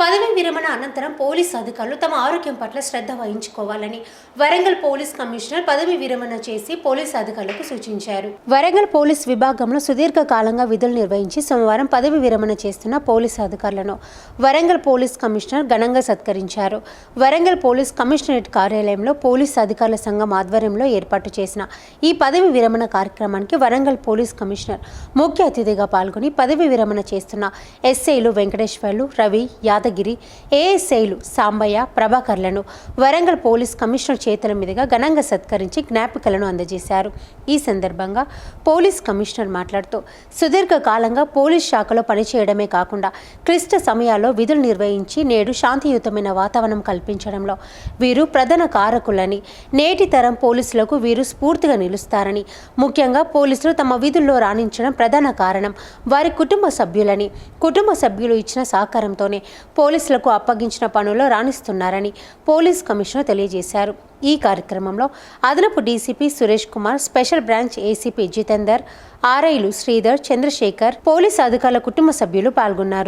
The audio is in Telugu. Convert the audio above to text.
విరమణ అనంతరం పోలీసు అధికారులు తమ ఆరోగ్యం పట్ల శ్రద్ధ వహించుకోవాలని వరంగల్ పోలీస్ కమిషనర్ పదవి విరమణ చేసి పోలీసు అధికారులకు సూచించారు. వరంగల్ పోలీస్ విభాగంలో సుదీర్ఘ కాలంగా విధులు నిర్వహించి సోమవారం పదవి విరమణ చేస్తున్న పోలీసు అధికారులను వరంగల్ పోలీస్ కమిషనర్ ఘనంగా సత్కరించారు. వరంగల్ పోలీస్ కమిషనరేట్ కార్యాలయంలో పోలీసు అధికారుల సంఘం ఆధ్వర్యంలో ఏర్పాటు చేసిన ఈ పదవి విరమణ కార్యక్రమానికి వరంగల్ పోలీస్ కమిషనర్ ముఖ్య అతిథిగా పాల్గొని పదవి విరమణ చేస్తున్న ఎస్ఐలు వెంకటేశ్వర్లు రవి యాదవ్ యాదగిరి ఏఎస్ఐలు సాంబయ్య ప్రభాకర్లను వరంగల్ పోలీస్ కమిషనర్ చేతుల మీదుగా ఘనంగా సత్కరించి జ్ఞాపికలను అందజేశారు. ఈ సందర్భంగా పోలీస్ కమిషనర్ మాట్లాడుతూ సుదీర్ఘ కాలంగా పోలీస్ శాఖలో పనిచేయడమే కాకుండా క్లిష్ట సమయాల్లో విధులు నిర్వహించి నేడు శాంతియుతమైన వాతావరణం కల్పించడంలో వీరు ప్రధాన కారకులని నేటి తరం పోలీసులకు వీరు స్ఫూర్తిగా నిలుస్తారని ముఖ్యంగా పోలీసులు తమ విధుల్లో రాణించడం ప్రధాన కారణం. వారి కుటుంబ సభ్యులని కుటుంబ సభ్యులు ఇచ్చిన సహకారంతోనే పోలీసులకు అప్పగించిన పనుల్లో రాణిస్తున్నారని పోలీస్ కమిషనర్ తెలియజేశారు. ఈ కార్యక్రమంలో అదనపు DCP Suresh Kumar special branch ACP Jitender ఆర్ఐలు Sridhar Chandrasekhar police అధికారుల కుటుంబ సభ్యులు పాల్గొన్నారు.